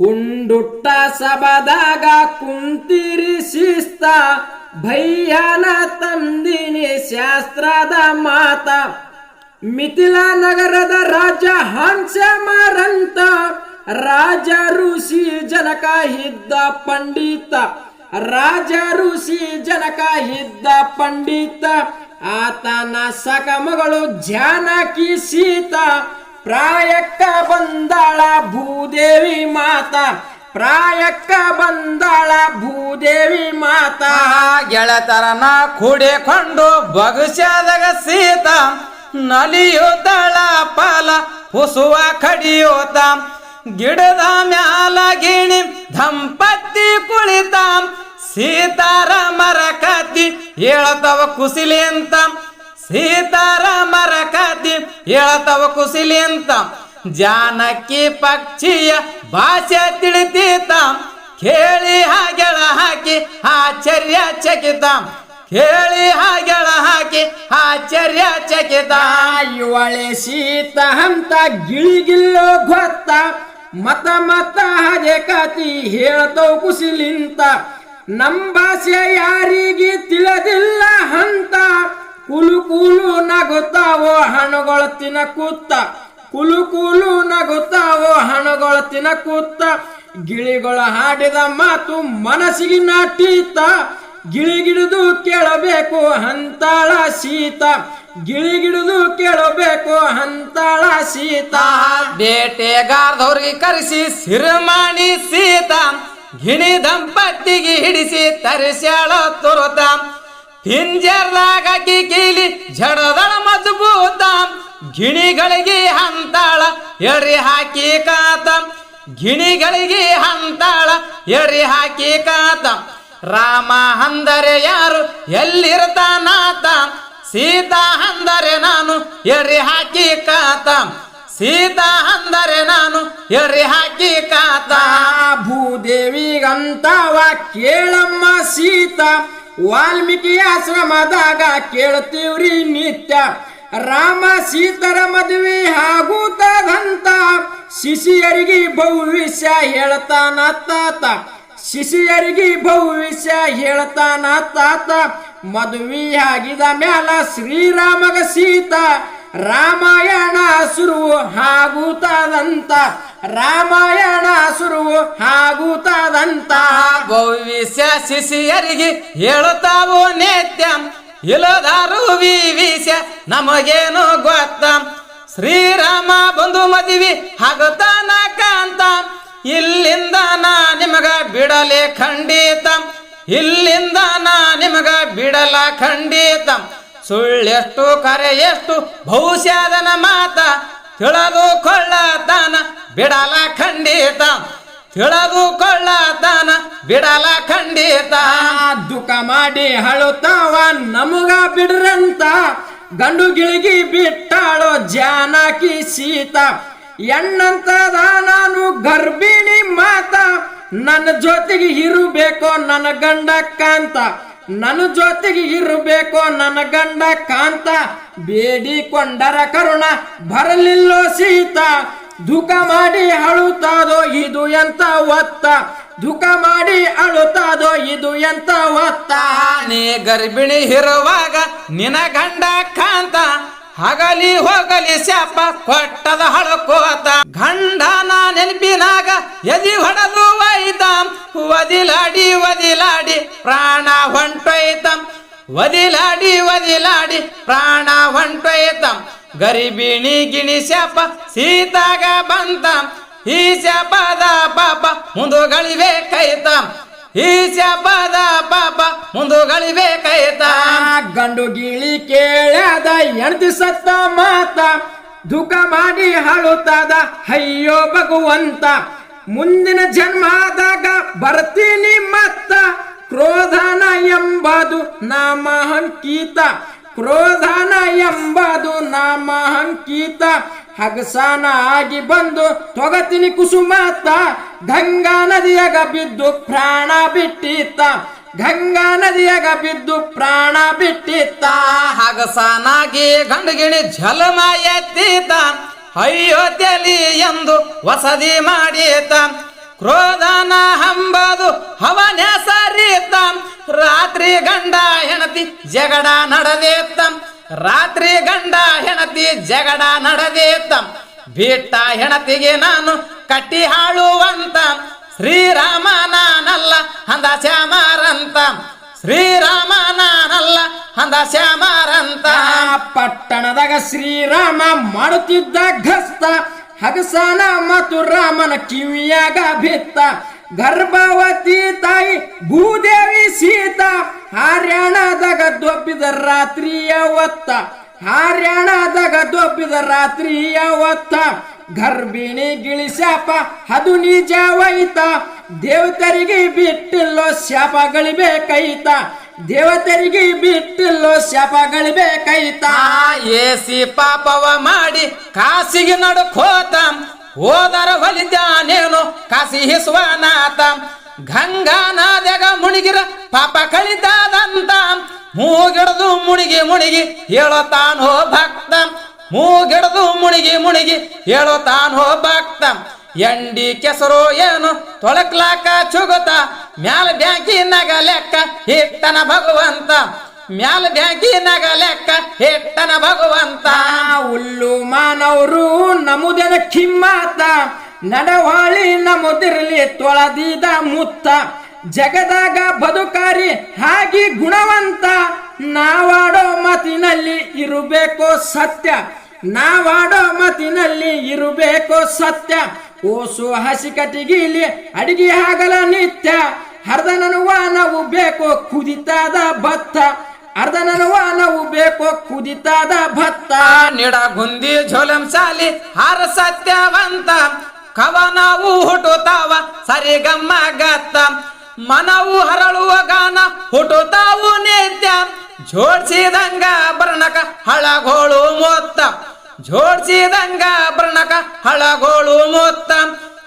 ಉಂಡುಟ್ಟ ಸಬದಾಗ ಕುಂತಿರಿ ಶಿಸ್ತ ಭಯ್ಯನ ತಂದಿನಿ ಶಾಸ್ತ್ರದ ಮಾತ. ಮಿಥಿಲಾ ನಗರದ ರಾಜ ಹಂಸ ಮರಂತ, ರಾಜ ಋಷಿ ಜನಕ ಇದ್ದ ಪಂಡಿತ. ರಾಜ ಋಷಿ ಜನಕ ಇದ್ದ ಪಂಡಿತ, ಆತನ ಸಕಮಗಳು ಜಾನಕಿ ಸೀತಾ. ಪ್ರಾಯಕ್ಕ ಬಂದಾಳ ಭೂದೇವಿ ಮಾತ, ಪ್ರಾಯಕ್ಕ ಬಂದಾಳ ಭೂದೇವಿ ಮಾತಾ. ಗೆಳತರನ ಕೂಡಿಕೊಂಡು ಬಗಸ್ಯಾದಾಗ ಸೀತ ನಲಿಯೋತಾಳ ಪಾಲ ಹುಸುವ ಕಡಿಯೋತ. ಗಿಡದ ಮ್ಯಾಲ ಗಿಣಿ ದಂಪತಿ ಕುಳಿತ ಸೀತಾರಾಮರ ಕತಿ ಹೇಳತವ ಕುಸಿಲಿ ಅಂತ. ಸೀತಾರಾಮರ ಹೇಳ್ತವ ಕುಸಿಲಿ ಅಂತ. ಜಾನಕಿ ಪಕ್ಷಿಯ ಭಾಷೆ ತಿಳಿತೀತ. ಕೇಳಿ ಹಾಗೆಳ ಹಾಕಿ ಆಶ್ಚರ್ಯ ಚಕಿತ. ಕೇಳಿ ಹಾಗೆಳ ಹಾಕಿ ಆಶ್ಚರ್ಯ ಚಕಿತ. ಇವಳೆ ಸೀತ ಅಂತ ಗಿಳಿಗಿಲ್ಲೋ ಗೊತ್ತ. ಮತ ಮತ ಹಾಗೆ ಕಾತಿ ಹೇಳ್ತವ್ ಕುಸಿಲಿಂತ. ನಮ್ಮ ಭಾಷೆ ಯಾರಿಗೆ ತಿಳಿದಿಲ್ಲ ಅಂತ. ನಗುತ್ತಾವೋ ಹಣಗಳು ತಿನ್ನಕೂತ್ತ ಕುಲು ಕುಲು ನಗುತ್ತಾವೋ ಹಣಗಳು ತಿನ್ನಕೂತ್ತ ಗಿಳಿಗಳ ಹಾಡಿದ ಮಾತು ಮನಸ್ಸಿಗೆ ನಾಟೀತ, ಗಿಳಿಗಿಡಿದು ಕೇಳಬೇಕು ಹಂತಾಳ ಸೀತ, ಗಿಳಿಗಿಡಿದು ಕೇಳಬೇಕು ಹಂತಾಳ ಸೀತ. ಬೇಟೆಗಾರದವ್ರಿಗೆ ಕರೆಸಿ ಸಿರಿಮಾಣಿ ಸೀತ, ಗಿಣಿ ದಂಪತಿಗೆ ಹಿಡಿಸಿ ತರಿಸ್ಯಾಳ ತುರುತ. ಪಿಂಜರ್ದಾಗ ಕೀಲಿ ಜಡದಳ ಮಜಬೂತ ಗಿಣಿಗಳಿಗೆ ಹಂತಾಳ ಎರಿ ಹಾಕಿ ಕಾತ. ಗಿಣಿಗಳಿಗೆ ಹಂತಾಳ ಎರಿ ಹಾಕಿ ಕಾತ. ರಾಮ ಅಂದರೆ ಯಾರು ಎಲ್ಲಿರ್ತಾನಾತ ಸೀತಾ ಅಂದರೆ ನಾನು ಎರಿ ಹಾಕಿ ಕಾತ. ಸೀತಾ ಅಂದರೆ ನಾನು ಎರಿ ಹಾಕಿ ಕಾತ. ಭೂದೇವಿಗಂತವ ಕೇಳಮ್ಮ ಸೀತ, ವಾಲ್ಮೀಕಿ ಆಶ್ರಮದಾಗ ಕೇಳ್ತೀವ್ರಿ ನಿತ್ಯ. ರಾಮ ಸೀತರ ಮದುವೆ ಆಗುತ್ತದಂತ ಶಿಶಿಯರಿಗೆ ಭವಿಷ್ಯ ಹೇಳ್ತಾನ ತಾತ. ಶಿಶಿಯರಿಗೆ ಭವಿಷ್ಯ ಹೇಳ್ತಾನ ತಾತ. ಮದುವೆ ಆಗಿದ ಮ್ಯಾಲ ಶ್ರೀರಾಮಗ ಸೀತಾ, ರಾಮಾಯಣ ಸುರು ಆಗುತ್ತದಂತ. ರಾಮಾಯಣ ಶುರು ಆಗುತ್ತದಂತ ಭವಿಷ್ಯ ಶಿಶಿಯರಿಗೆ ಹೇಳುತ್ತಾವು ನಿತ್ಯ. ಇಲ್ಲದಾರು ವಿವಿಷ್ಯ ನಮಗೇನು ಗೊತ್ತ. ಶ್ರೀರಾಮ ಬಂದು ಮದಿವಿ ಹಾಗುತ್ತಾನ ಕಾಂತ. ಇಲ್ಲಿಂದ ನಾ ನಿಮಗ ಬಿಡಲೆ ಖಂಡಿತ. ಇಲ್ಲಿಂದ ನಾ ನಿಮಗ ಬಿಡಲ ಖಂಡಿತ. ಸುಳ್ಳೆಷ್ಟು ಕರೆ ಎಷ್ಟು ಭವಿಷ್ಯದನ ಮಾತ. ತಿಳಿದು ಕೊಳ್ಳತಾನ ಬಿಡಲ ಖಂಡಿತ. ತಿಳಿದು ಕೊಳ್ಳತಾನ, ಬಿಡಲ ಖಂಡಿತ. ದುಃಖ ಮಾಡಿ ಹಳುತಾವ ನಮಗ ಬಿಡ್ರಂತ. ಗಂಡು ಗಿಳಿಗಿ ಬಿಟ್ಟಾಳೋ ಜಾನಕಿ ಸೀತ. ಎಣ್ಣಂತದ ನಾನು ಗರ್ಭಿಣಿ ಮಾತ. ನನ್ನ ಜೊತೆಗೆ ಇರಬೇಕೋ ನನ್ನ ಗಂಡ ಕಾಂತ ನನ್ನ ಜೊತೆಗೆ ಇರಬೇಕು ನನ್ನ ಗಂಡ ಕಾಂತ ಬೇಡಿಕೊಂಡರ ಕರುಣ, ಬರಲಿಲ್ಲೋ ಸೀತ. ದುಃಖ ಮಾಡಿ ಅಳುತ್ತಾದೋ ಇದು ಎಂತ ಒತ್ತ? ದುಃಖ ಮಾಡಿ ಅಳುತ್ತಾದೋ ಇದು ಎಂತ ಒತ್ತ? ನೀ ಗರ್ಭಿಣಿ ಇರುವಾಗ ನಿನ ಗಂಡ ಕಾಂತ, ಹಗಲಿ ಹೋಗಲಿ ಸ್ಯಾಪ ಕೊಟ್ಟದ ಹಳಕೋತ ಗಂಡನ ನೆನಪಿನಾಗ ಎದಿ ಹೊಡೆದು ಒಯ್ದ ವದಿಲಾಡಿ ವದಿಲಾಡಿ, ಪ್ರಾಣ ಹೊಂಟೊಯ್ತಂ ವದಿಲಾಡಿ ವದಿಲಾಡಿ, ಪ್ರಾಣ ಹೊಂಟೊಯ್ತಂ ಗರಿಬಿಣಿ ಗಿಣಿ ಶಾಪ, ಸೀತಾಗ ಬಂತ ಈ ಶಾಪದ ಪಾಪ ಮುಂದುಗಳಿವೆ ಕೈತ ಈ ಶಾಪದ ಪಾಪ ಮುಂದುಗಳಿವೆ ಕೈತ ಗಂಡು ಗಿಳಿ ಕೇಳದ ಎಣ್ತಿ ಸತ್ತ ಮಾತ, ದುಃಖ ಮಾಡಿ ಹಾಳುತ್ತಾದ ಅಯ್ಯೋ ಭಗವಂತ. ಮುಂದಿನ ಜನ್ಮದಾಗ ಬರ್ತೀನಿ ಮತ್ತ ಕ್ರೋಧನ ಎಂಬುದು ನಾಮ ಅಂಕಿತ ಕ್ರೋಧನ ಎಂಬುದು ನಾಮ ಅಂಕಿತ ಹಗಸಾನ ಆಗಿ ಬಂದು ತೊಗತಿನಿ ಕುಸುಮಾತ. ಗಂಗಾ ನದಿಯಾಗ ಬಿದ್ದು ಪ್ರಾಣ ಬಿಟ್ಟಿತ್ತ. ಗಂಗಾ ನದಿಯಾಗ ಬಿದ್ದು ಪ್ರಾಣ ಬಿಟ್ಟಿತ್ತ. ಹಗಸನಾಗಿ ಗಂಡಗಿಣಿ ಝಲಮ ಅಯ್ಯೋ ತೆಲಿ ಎಂದು ವಸದಿ ಮಾಡೀತ ಕ್ರೋಧನ ಹಂಬದು ಹವನೆಸರಿತ ರಾತ್ರಿ ಗಂಡ ಹೆಣತಿ ಜಗಡ ನಡೆದೇತ ರಾತ್ರಿ ಗಂಡ ಹೆಣತಿ ಜಗಡ ನಡೆದೇತ ಬಿಟ್ಟ ಹೆಣತಿಗೆ ನಾನು ಕಟ್ಟಿ ಹಾಳುವಂತ. ಶ್ರೀರಾಮ ನಾನಲ್ಲ ಅಂದ ಶ್ಯಾಮರಂತ. ಶ್ರೀರಾಮ ಅಂದ ಶ್ಯಾಮರಂತ. ಪಟ್ಟಣದಾಗ ಶ್ರೀರಾಮ ಮಾಡುತ್ತಿದ್ದ ಗಸ್ತ ಹಗಸನ ಮತ್ತು ರಾಮನ ಕಿವಿಯಾಗ ಬಿತ್ತ. ಗರ್ಭವತಿ ತಾಯಿ, ಭೂದೇವಿ ಸೀತಾ, ಹರ್ಯಾಣದಾಗ ದೊಬ್ಬಿದ ರಾತ್ರಿಯ ಒತ್ತ ಹರ್ಯಾಣದಾಗ ದೊಬ್ಬಿದ ರಾತ್ರಿಯ ಒತ್ತ ಗರ್ಭಿಣಿ ಗಿಳಿಸ್ಯಾಪ, ಅದು ನಿಜವೈತ ದೇವತರಿಗೆ ಬಿಟ್ಟಿಲ್ಲೋ ಶಾಪಗಳಿಬೇಕೈತ. ದೇವತರಿಗೆ ಬಿಟ್ಟಿಲ್ಲೋ ಶಾಪಗಳಿಬೇಕೈತ ಆ ಏಸಿ ಪಾಪವ ಮಾಡಿ ಕಾಸಿಗೆ ನಡುಕೋತ. ಹೋದರ ಹೊಲಿದ್ಯಾನೇನು ಕಾಸಿ ಹಿಸುವನಾತ ಗಂಗಾ ನಾದ್ಯಾಗ ಮುಣಿಗಿರ ಪಾಪ ಕಳಿತಾದಂತ ಮೂಗಿಡದು ಮುಣಿಗಿ ಮುಣಿಗಿ ಹೇಳುತ್ತಾನೋ ಭಕ್ತ. ಮೂಗಿಡದು ಮುಣಿಗಿ ಮುಣಿಗಿ ಹೇಳುತ್ತಾನೋ ಭಕ್ತ. ಎಂಡಿ ಕೆಸರು ಏನು ತೊಳಕ್ಲಾಕ ಚುಗುತ, ಮ್ಯಾಲ ಬ್ಯಾಂಕಿನಾಗ ಲೆಕ್ಕ ಹಿಟ್ಟನ ಭಗವಂತ, ಮ್ಯಾಲ ಬ್ಯಾಂಕಿನಾಗ ಲೆಕ್ಕ ಹಿಟ್ಟನ ಭಗವಂತ. ಹುಲ್ಲು ಮಾನವರು ನಮುದನ ಕಿಮ್ಮಾತ, ನಡವಾಳಿ ನಮುದಿರಲಿ ತೊಳದಿದ ಮುತ್ತ, ಜಗದಾಗ ಬದುಕಾರಿ ಹಾಗೆ ಗುಣವಂತ. ನಾವಾಡೋ ಮಾತಿನಲ್ಲಿ ಇರಬೇಕೋ ಸತ್ಯ, ನಾವಾಡೋ ಮಾತಿನಲ್ಲಿ ಇರಬೇಕೋ ಸತ್ಯ. ಓಸು ಹಸಿ ಕಟಿಗಿಲಿ ಅಡಿಗೆ ಆಗಲ ನಿತ್ಯ. ಅರ್ಧ ನನುವ ನಾವು ಬೇಕೋ ಕುದಿತಾದ ಭತ್ತ. ಅರ್ಧ ನಾವು ಬೇಕೋ ಕುದಿತಾದ ಭತ್ತ. ನಿಡ ಗುಂದಿ ಝೋಲಂ ಸಾಲಿ ಹಾರ ಸತ್ಯವಂತ. ಕವನವು ಹುಟ್ಟುತ್ತಾವ ಸರಿಗಮ್ಮ ಗತ್ತ. ಮನವು ಹರಳುವ ಗಾನ ಹುಟ್ಟುತ್ತಾವು ನಿತ್ಯ. ಜೋಡಿಸಿದಂಗ ಬರ್ಣಕ ಹಳಗೋಳು ಮೊತ್ತ. ಜೋಡಿಸಿದಂಗ ಹಳಗೋಳು ಮೊತ್ತ.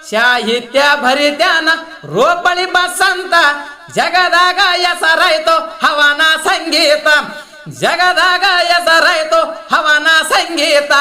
ಸಾಹಿತ್ಯ ಭರಿತ್ಯಾನ ರೋಪಳಿ ಬಸಂತ. ಜಗದಾಗ ಹೆಸರಾಯ್ತು ಹವನ ಸಂಗೀತ. ಜಗದಾಗ ಹೆಸರಾಯ್ತು ಹವನ ಸಂಗೀತ.